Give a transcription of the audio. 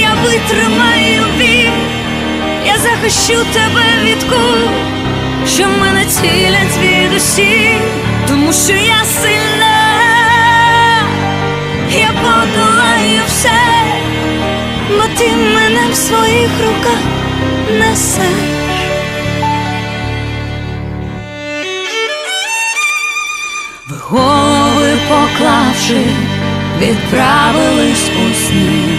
я витримаю біль, я захищу тебе від кул, що мене цілять звідусі, тому що я сильна, я подолаю все, бо ти мене в своїх руках несеш. Ви голови поклавши, відправились у сни.